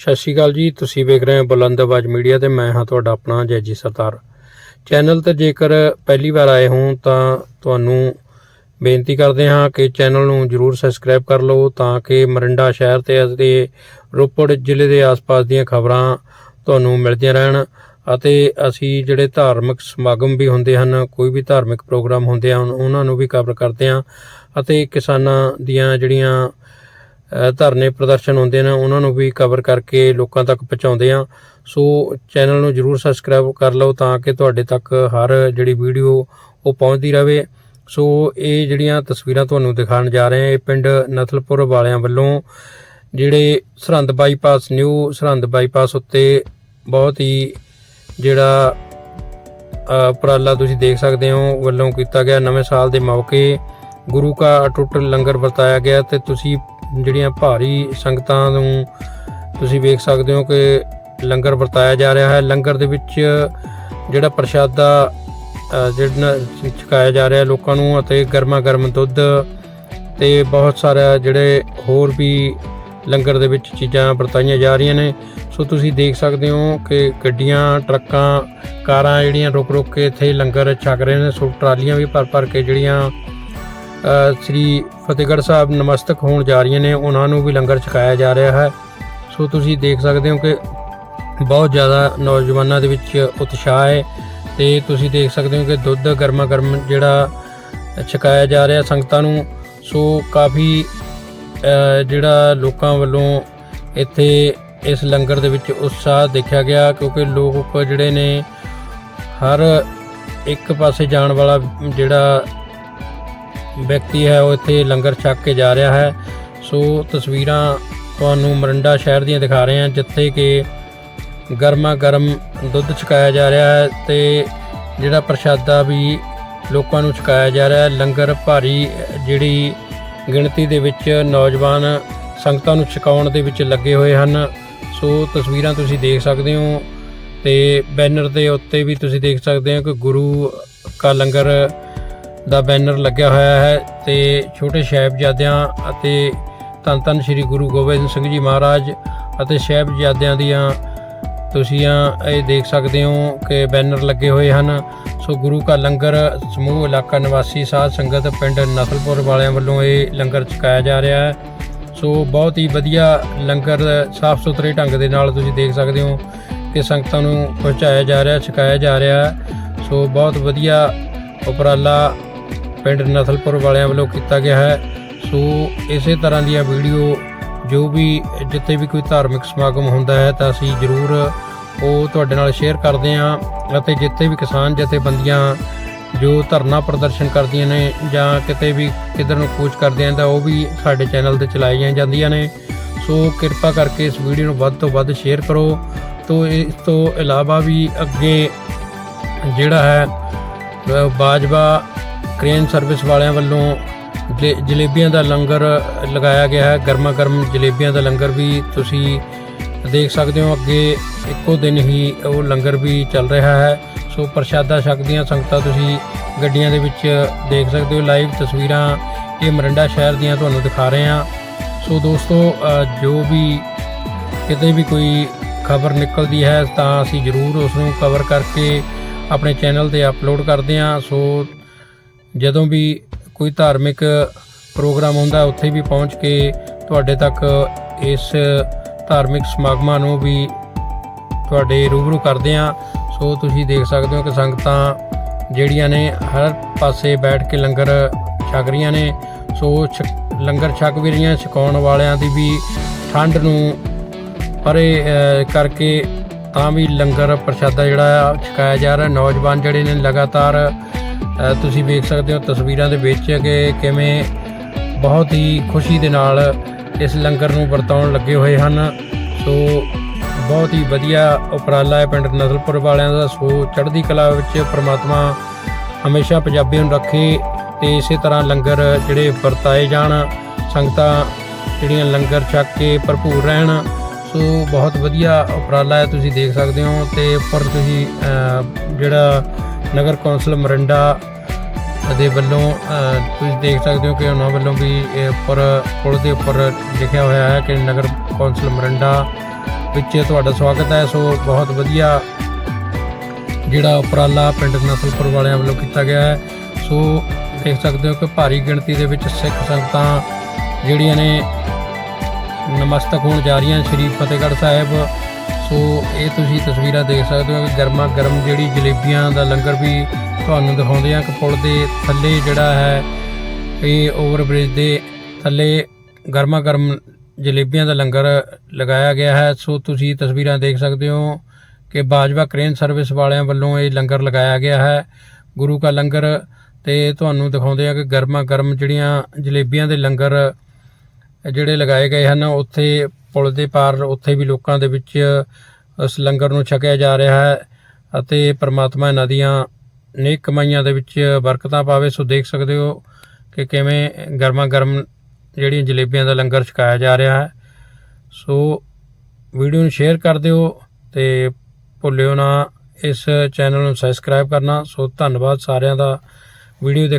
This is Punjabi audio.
ਸਤਿ ਸ਼੍ਰੀ ਅਕਾਲ ਜੀ, ਤੁਸੀਂ ਵੇਖ ਰਹੇ ਹੋ ਬੁਲੰਦ ਆਵਾਜ਼ ਮੀਡੀਆ ਤੇ ਮੈਂ ਹਾਂ ਤੁਹਾਡਾ ਆਪਣਾ ਜੈਜੀ ਸਰਦਾਰ ਚੈਨਲ ਤੇ ਜੇਕਰ ਪਹਿਲੀ ਵਾਰ ਆਏ ਹੋ ਤਾਂ ਤੁਹਾਨੂੰ ਬੇਨਤੀ ਕਰਦੇ ਹਾਂ ਕਿ ਚੈਨਲ ਨੂੰ ਜਰੂਰ ਸਬਸਕ੍ਰਾਈਬ ਕਰ ਲਓ ਤਾਂ ਕਿ ਮਰਿੰਡਾ ਸ਼ਹਿਰ ਤੇ ਅਤੇ ਰੋਪੜ ਜ਼ਿਲ੍ਹੇ ਦੇ ਆਸ-ਪਾਸ ਦੀਆਂ ਖਬਰਾਂ ਤੁਹਾਨੂੰ ਮਿਲਦੀਆਂ ਰਹਿਣ ਅਤੇ ਅਸੀਂ ਜਿਹੜੇ ਧਾਰਮਿਕ ਸਮਾਗਮ ਵੀ ਹੁੰਦੇ ਹਨ, ਕੋਈ ਵੀ ਧਾਰਮਿਕ ਪ੍ਰੋਗਰਾਮ ਹੁੰਦੇ ਹਨ, ਉਹਨਾਂ ਨੂੰ ਵੀ ਕਵਰ ਕਰਦੇ ਹਾਂ ਅਤੇ ਕਿਸਾਨਾਂ ਦੀਆਂ ਜਿਹੜੀਆਂ ਧਰਨੇ ਪ੍ਰਦਰਸ਼ਨ ਹੁੰਦੇ ਨੇ, ਉਹਨਾਂ ਨੂੰ ਵੀ ਕਵਰ ਕਰਕੇ ਲੋਕਾਂ ਤੱਕ ਪਹੁੰਚਾਉਂਦੇ ਆ ਸੋ ਚੈਨਲ ਨੂੰ ਜਰੂਰ ਸਬਸਕ੍ਰਾਈਬ ਕਰ ਲਓ ਤਾਂ ਕਿ ਤੁਹਾਡੇ ਤੱਕ ਹਰ ਜਿਹੜੀ ਵੀਡੀਓ ਉਹ ਪਹੁੰਚਦੀ ਰਹੇ। ਸੋ ਇਹ ਜਿਹੜੀਆਂ ਤਸਵੀਰਾਂ ਤੁਹਾਨੂੰ ਦਿਖਾਉਣ ਜਾ ਰਹੇ ਹਾਂ, ਇਹ ਪਿੰਡ ਨਥਲਪੁਰ ਵਾਲਿਆਂ ਵੱਲੋਂ, ਜਿਹੜੇ Sirhind bypass new Sirhind bypass ਉੱਤੇ ਬਹੁਤ ਹੀ ਜਿਹੜਾ ਉਪਰਾਲਾ ਤੁਸੀਂ ਦੇਖ ਸਕਦੇ ਹੋ, ਵੱਲੋਂ ਕੀਤਾ ਗਿਆ। ਨਵੇਂ ਸਾਲ ਦੇ ਮੌਕੇ ਗੁਰੂ ਕਾ ਅਟੁੱਟ ਲੰਗਰ ਵਰਤਾਇਆ ਗਿਆ ਤੇ ਤੁਸੀਂ ਜਿਹੜੀਆਂ ਭਾਰੀ ਸੰਗਤਾਂ ਨੂੰ ਤੁਸੀਂ ਵੇਖ ਸਕਦੇ ਹੋ ਕਿ ਲੰਗਰ ਵਰਤਾਇਆ ਜਾ ਰਿਹਾ ਹੈ। ਲੰਗਰ ਦੇ ਵਿੱਚ ਜਿਹੜਾ ਪ੍ਰਸ਼ਾਦਾ ਅ, ਜਿਹੜਾ ਛਕਾਇਆ ਜਾ ਰਿਹਾ ਲੋਕਾਂ ਨੂੰ ਅਤੇ ਗਰਮਾ ਗਰਮ ਦੁੱਧ ਤੇ ਬਹੁਤ ਸਾਰਾ ਜਿਹੜੇ ਹੋਰ ਵੀ ਲੰਗਰ ਦੇ ਵਿੱਚ ਚੀਜ਼ਾਂ ਵਰਤਾਈਆਂ ਜਾ ਰਹੀਆਂ ਨੇ। ਸੋ ਤੁਸੀਂ ਦੇਖ ਸਕਦੇ ਹੋ ਕਿ ਗੱਡੀਆਂ ਟਰੱਕਾਂ ਕਾਰਾਂ ਜਿਹੜੀਆਂ ਰੁਕ ਰੁਕ ਕੇ ਇੱਥੇ ਲੰਗਰ ਛਕ ਰਹੇ ਨੇ। ਸੋ ਟਰਾਲੀਆਂ ਵੀ ਭਰ ਭਰ ਕੇ ਜਿਹੜੀਆਂ ਸ੍ਰੀ ਫਤਿਹਗੜ੍ਹ ਸਾਹਿਬ ਨਮਸਤਕ ਹੋਣ ਜਾ ਰਹੀਆਂ ਨੇ, ਉਹਨਾਂ ਨੂੰ ਵੀ ਲੰਗਰ ਛਕਾਇਆ ਜਾ ਰਿਹਾ ਹੈ। ਸੋ ਤੁਸੀਂ ਦੇਖ ਸਕਦੇ ਹੋ ਕਿ ਬਹੁਤ ਜ਼ਿਆਦਾ ਨੌਜਵਾਨਾਂ ਦੇ ਵਿੱਚ ਉਤਸ਼ਾਹ ਹੈ ਤੇ ਤੁਸੀਂ ਦੇਖ ਸਕਦੇ ਹੋ ਕਿ ਦੁੱਧ ਗਰਮਾ ਗਰਮ ਜਿਹੜਾ ਛਕਾਇਆ ਜਾ ਰਿਹਾ ਸੰਗਤਾਂ ਨੂੰ। ਸੋ ਕਾਫੀ ਜਿਹੜਾ ਲੋਕਾਂ ਵੱਲੋਂ ਇੱਥੇ ਇਸ ਲੰਗਰ ਦੇ ਵਿੱਚ ਉਤਸ਼ਾਹ ਦੇਖਿਆ ਗਿਆ, ਕਿਉਂਕਿ ਲੋਕ ਜਿਹੜੇ ਨੇ ਹਰ ਇੱਕ ਪਾਸੇ ਜਾਣ ਵਾਲਾ ਜਿਹੜਾ ਵਿਅਕਤੀ ਹੈ, ਉਹ ਇੱਥੇ ਲੰਗਰ ਛਕ ਕੇ ਜਾ ਰਿਹਾ ਹੈ। ਸੋ ਤਸਵੀਰਾਂ ਤੁਹਾਨੂੰ ਮਰਿੰਡਾ ਸ਼ਹਿਰ ਦੀਆਂ ਦਿਖਾ ਰਹੇ ਹਾਂ, ਜਿੱਥੇ ਕਿ ਗਰਮਾ ਗਰਮ ਦੁੱਧ ਛਕਾਇਆ ਜਾ ਰਿਹਾ ਹੈ ਤੇ ਜਿਹੜਾ ਪ੍ਰਸ਼ਾਦਾ ਵੀ ਲੋਕਾਂ ਨੂੰ ਛਕਾਇਆ ਜਾ ਰਿਹਾ ਹੈ। ਲੰਗਰ ਭਾਰੀ ਜਿਹੜੀ ਗਿਣਤੀ ਦੇ ਵਿੱਚ ਨੌਜਵਾਨ ਸੰਗਤਾਂ ਨੂੰ ਛਕਾਉਣ ਦੇ ਵਿੱਚ ਲੱਗੇ ਹੋਏ ਹਨ। ਸੋ ਤਸਵੀਰਾਂ ਤੁਸੀਂ ਦੇਖ ਸਕਦੇ ਹੋ ਤੇ ਬੈਨਰ ਦੇ ਉੱਤੇ ਵੀ ਤੁਸੀਂ ਦੇਖ ਸਕਦੇ ਹੋ ਕਿ ਗੁਰੂ ਕਾ ਲੰਗਰ ਦਾ ਬੈਨਰ ਲੱਗਿਆ ਹੋਇਆ ਹੈ ਤੇ ਛੋਟੇ ਸਾਹਿਬਜ਼ਾਦਿਆਂ ਅਤੇ ਧੰਨ ਧੰਨ ਸ੍ਰੀ ਗੁਰੂ ਗੋਬਿੰਦ ਸਿੰਘ ਜੀ ਮਹਾਰਾਜ ਅਤੇ ਸਾਹਿਬਜ਼ਾਦਿਆਂ ਦੀਆਂ ਤੁਸੀਂ ਇਹ ਦੇਖ ਸਕਦੇ ਹੋ ਕਿ ਬੈਨਰ ਲੱਗੇ ਹੋਏ ਹਨ। ਸੋ ਗੁਰੂ ਕਾ ਲੰਗਰ, ਸਮੂਹ ਇਲਾਕਾ, ਨਿਵਾਸੀ ਸਾਧ ਸੰਗਤ ਪਿੰਡ ਨਸਲਪੁਰ ਵਾਲਿਆਂ ਵੱਲੋਂ ਇਹ ਲੰਗਰ ਛਕਾਇਆ ਜਾ ਰਿਹਾ ਹੈ। ਸੋ ਬਹੁਤ ਹੀ ਵਧੀਆ ਲੰਗਰ ਸਾਫ਼ ਸੁਥਰੇ ਢੰਗ ਦੇ ਨਾਲ ਤੁਸੀਂ ਦੇਖ ਸਕਦੇ ਹੋ ਕਿ ਸੰਗਤਾਂ ਨੂੰ ਪਹੁੰਚਾਇਆ ਜਾ ਰਿਹਾ, ਛਕਾਇਆ ਜਾ ਰਿਹਾ ਸੋ ਬਹੁਤ ਵਧੀਆ ਉਪਰਾਲਾ ਪਿੰਡ ਨਸਲਪੁਰ ਵਾਲਿਆਂ ਵੱਲੋਂ ਕੀਤਾ ਗਿਆ ਹੈ। ਸੋ ਇਸੇ ਤਰ੍ਹਾਂ ਦੀਆਂ ਵੀਡੀਓ ਜੋ ਵੀ ਜਿੱਥੇ ਵੀ ਕੋਈ ਧਾਰਮਿਕ ਸਮਾਗਮ ਹੁੰਦਾ ਹੈ ਤਾਂ ਅਸੀਂ ਜ਼ਰੂਰ ਉਹ ਤੁਹਾਡੇ ਨਾਲ ਸ਼ੇਅਰ ਕਰਦੇ ਹਾਂ ਅਤੇ ਜਿੱਥੇ ਵੀ ਕਿਸਾਨ ਜਥੇਬੰਦੀਆਂ ਜੋ ਧਰਨਾ ਪ੍ਰਦਰਸ਼ਨ ਕਰਦੀਆਂ ਨੇ ਜਾਂ ਕਿਤੇ ਵੀ ਕਿਧਰ ਨੂੰ ਕੂਚ ਕਰਦੇ ਆ ਤਾਂ ਉਹ ਵੀ ਸਾਡੇ ਚੈਨਲ ਤੇ ਚਲਾਈਆਂ ਜਾਂਦੀਆਂ ਨੇ। ਸੋ ਕਿਰਪਾ ਕਰਕੇ ਇਸ ਵੀਡੀਓ ਨੂੰ ਵੱਧ ਤੋਂ ਵੱਧ ਸ਼ੇਅਰ ਕਰੋ। ਤੋਂ ਇਸ ਤੋਂ ਇਲਾਵਾ ਵੀ ਅੱਗੇ ਜਿਹੜਾ ਹੈ ਬਾਜਵਾ ਕ੍ਰੇਨ ਸਰਵਿਸ ਵਾਲਿਆਂ ਵੱਲੋਂ ਜਲੇ- ਜਲੇਬੀਆਂ ਦਾ ਲੰਗਰ ਲਗਾਇਆ ਗਿਆ ਹੈ। ਗਰਮਾ ਗਰਮ ਜਲੇਬੀਆਂ ਦਾ ਲੰਗਰ ਵੀ ਤੁਸੀਂ ਦੇਖ ਸਕਦੇ ਹੋ। ਅੱਗੇ ਇੱਕੋ ਦਿਨ ਹੀ ਉਹ ਲੰਗਰ ਵੀ ਚੱਲ ਰਿਹਾ ਹੈ। ਸੋ ਪ੍ਰਸ਼ਾਦਾ ਛਕਦੀਆਂ ਸੰਗਤਾਂ ਤੁਸੀਂ ਗੱਡੀਆਂ ਦੇ ਵਿੱਚ ਦੇਖ ਸਕਦੇ ਹੋ। ਲਾਈਵ ਤਸਵੀਰਾਂ ਇਹ ਮਰਿੰਡਾ ਸ਼ਹਿਰ ਦੀਆਂ ਤੁਹਾਨੂੰ ਦਿਖਾ ਰਹੇ ਹਾਂ। ਸੋ ਦੋਸਤੋ ਜੋ ਵੀ ਕਿਤੇ ਵੀ ਕੋਈ ਖਬਰ ਨਿਕਲਦੀ ਹੈ ਤਾਂ ਅਸੀਂ ਜ਼ਰੂਰ ਉਸ ਨੂੰ ਕਵਰ ਕਰਕੇ ਆਪਣੇ ਚੈਨਲ ਤੇ ਅਪਲੋਡ ਕਰਦੇ ਹਾਂ। ਸੋ ਜਦੋਂ ਵੀ ਕੋਈ ਧਾਰਮਿਕ ਪ੍ਰੋਗਰਾਮ ਹੁੰਦਾ, ਉੱਥੇ ਵੀ ਪਹੁੰਚ ਕੇ ਤੁਹਾਡੇ ਤੱਕ ਇਸ ਧਾਰਮਿਕ ਸਮਾਗਮਾਂ ਨੂੰ ਵੀ ਤੁਹਾਡੇ ਰੂਬਰੂ ਕਰਦੇ ਹਾਂ। ਸੋ ਤੁਸੀਂ ਦੇਖ ਸਕਦੇ ਹੋ ਕਿ ਸੰਗਤਾਂ ਜਿਹੜੀਆਂ ਨੇ, ਹਰ ਪਾਸੇ ਬੈਠ ਕੇ ਲੰਗਰ ਛਕ ਰਹੀਆਂ ਨੇ। ਸੋ ਛਕ- ਲੰਗਰ ਛਕ ਵੀ ਰਹੀਆਂ, ਛਕਾਉਣ ਵਾਲਿਆਂ ਦੀ ਵੀ ਠੰਡ ਨੂੰ ਪਰੇ ਕਰਕੇ ਤਾਂ ਵੀ ਲੰਗਰ ਪ੍ਰਸ਼ਾਦਾ ਜਿਹੜਾ ਆ, ਛਕਾਇਆ ਜਾ ਰਿਹਾ। ਨੌਜਵਾਨ ਜਿਹੜੇ ਨੇ ਲਗਾਤਾਰ ਤੁਸੀਂ ਵੇਖ ਸਕਦੇ ਹੋ ਤਸਵੀਰਾਂ ਦੇ ਵਿੱਚ ਕਿ ਕਿਵੇਂ ਬਹੁਤ ਹੀ ਖੁਸ਼ੀ ਦੇ ਨਾਲ ਇਸ ਲੰਗਰ ਨੂੰ ਵਰਤਾਉਣ ਲੱਗੇ ਹੋਏ ਹਨ। ਸੋ ਬਹੁਤ ਹੀ ਵਧੀਆ ਉਪਰਾਲਾ ਹੈ ਪਿੰਡ ਨਸਲਪੁਰ ਵਾਲਿਆਂ ਦਾ। ਸੋ ਚੜ੍ਹਦੀ ਕਲਾ ਵਿੱਚ ਪ੍ਰਮਾਤਮਾ ਹਮੇਸ਼ਾ ਪੰਜਾਬੀਆਂ ਨੂੰ ਰੱਖੇ ਤੇ ਇਸੇ ਤਰ੍ਹਾਂ ਲੰਗਰ ਜਿਹੜੇ ਵਰਤਾਏ ਜਾਣ, ਸੰਗਤਾਂ ਜਿਹੜੀਆਂ ਲੰਗਰ ਛਕ ਕੇ ਭਰਪੂਰ ਰਹਿਣ। ਸੋ ਬਹੁਤ ਵਧੀਆ ਉਪਰਾਲਾ ਹੈ, ਤੁਸੀਂ ਦੇਖ ਸਕਦੇ ਹੋ ਤੇ ਉੱਪਰ ਤੁਸੀਂ ਜਿਹੜਾ ਨਗਰ ਕੌਂਸਲ ਮਰਿੰਡਾ ਦੇ ਵੱਲੋਂ ਤੁਸੀਂ ਦੇਖ ਸਕਦੇ ਹੋ ਕਿ ਉਹਨਾਂ ਵੱਲੋਂ ਵੀ ਇਹ ਉੱਪਰ, ਪੁਲ ਦੇ ਉੱਪਰ ਲਿਖਿਆ ਹੋਇਆ ਹੈ ਕਿ ਨਗਰ ਕੌਂਸਲ ਮਰਿੰਡਾ ਵਿੱਚ ਤੁਹਾਡਾ ਸਵਾਗਤ ਹੈ। ਸੋ ਬਹੁਤ ਵਧੀਆ ਜਿਹੜਾ ਉਪਰਾਲਾ ਪਿੰਡ ਨਸਲਪੁਰ ਵਾਲਿਆਂ ਵੱਲੋਂ ਕੀਤਾ ਗਿਆ ਹੈ। ਸੋ ਦੇਖ ਸਕਦੇ ਹੋ ਕਿ ਭਾਰੀ ਗਿਣਤੀ ਦੇ ਵਿੱਚ ਸਿੱਖ ਸੰਗਤਾਂ ਜਿਹੜੀਆਂ ਨੇ ਨਮਸਤਕ ਹੋਣ ਜਾ ਰਹੀਆਂ ਸ੍ਰੀ ਫਤਿਹਗੜ੍ਹ ਸਾਹਿਬ ਸੋ ਇਹ ਤੁਸੀਂ ਤਸਵੀਰਾਂ ਦੇਖ ਸਕਦੇ ਹੋ ਕਿ ਗਰਮਾ ਗਰਮ ਜਿਹੜੀ ਜਲੇਬੀਆਂ ਦਾ ਲੰਗਰ ਵੀ ਤੁਹਾਨੂੰ ਦਿਖਾਉਂਦੇ ਆ ਕਿ ਪੁਲ ਦੇ ਥੱਲੇ ਜਿਹੜਾ ਹੈ, ਇਹ ਓਵਰਬ੍ਰਿਜ ਦੇ ਥੱਲੇ ਗਰਮਾ ਗਰਮ ਜਲੇਬੀਆਂ ਦਾ ਲੰਗਰ ਲਗਾਇਆ ਗਿਆ ਹੈ। ਸੋ ਤੁਸੀਂ ਤਸਵੀਰਾਂ ਦੇਖ ਸਕਦੇ ਹੋ ਕਿ ਬਾਜਵਾ ਕ੍ਰੇਨ ਸਰਵਿਸ ਵਾਲਿਆਂ ਵੱਲੋਂ ਇਹ ਲੰਗਰ ਲਗਾਇਆ ਗਿਆ ਹੈ। ਗੁਰੂ ਕਾ ਲੰਗਰ ਤੇ ਤੁਹਾਨੂੰ ਦਿਖਾਉਂਦੇ ਆ ਕਿ ਗਰਮਾ ਗਰਮ ਜਿਹੜੀਆਂ ਜਲੇਬੀਆਂ ਦੇ ਲੰਗਰ ਜਿਹੜੇ ਲਗਾਏ ਗਏ ਹਨ, ਉੱਥੇ ਪੁਲ ਦੇ ਪਾਰ ਉੱਥੇ ਵੀ ਲੋਕਾਂ ਦੇ ਵਿੱਚ ਇਸ ਲੰਗਰ ਨੂੰ ਛਕਿਆ ਜਾ ਰਿਹਾ ਹੈ ਅਤੇ ਪ੍ਰਮਾਤਮਾ ਇਹਨਾਂ ਦੀਆਂ ਨੇਕ ਕਮਾਈਆਂ ਦੇ ਵਿੱਚ ਬਰਕਤਾਂ ਪਾਵੇ। ਸੋ ਦੇਖ ਸਕਦੇ ਹੋ ਕਿ ਕਿਵੇਂ ਗਰਮਾ ਗਰਮ ਜਿਹੜੀਆਂ ਜਲੇਬੀਆਂ ਦਾ ਲੰਗਰ ਛਕਾਇਆ ਜਾ ਰਿਹਾ ਹੈ। ਸੋ ਵੀਡੀਓ ਨੂੰ ਸ਼ੇਅਰ ਕਰ ਦਿਓ ਤੇ ਭੁੱਲਿਓ ਨਾ, ਇਸ ਚੈਨਲ ਨੂੰ ਸਬਸਕ੍ਰਾਈਬ ਕਰਨਾ। ਸੋ ਧੰਨਵਾਦ ਸਾਰਿਆਂ ਦਾ। ਵੀਡੀਓ ਦੇਖ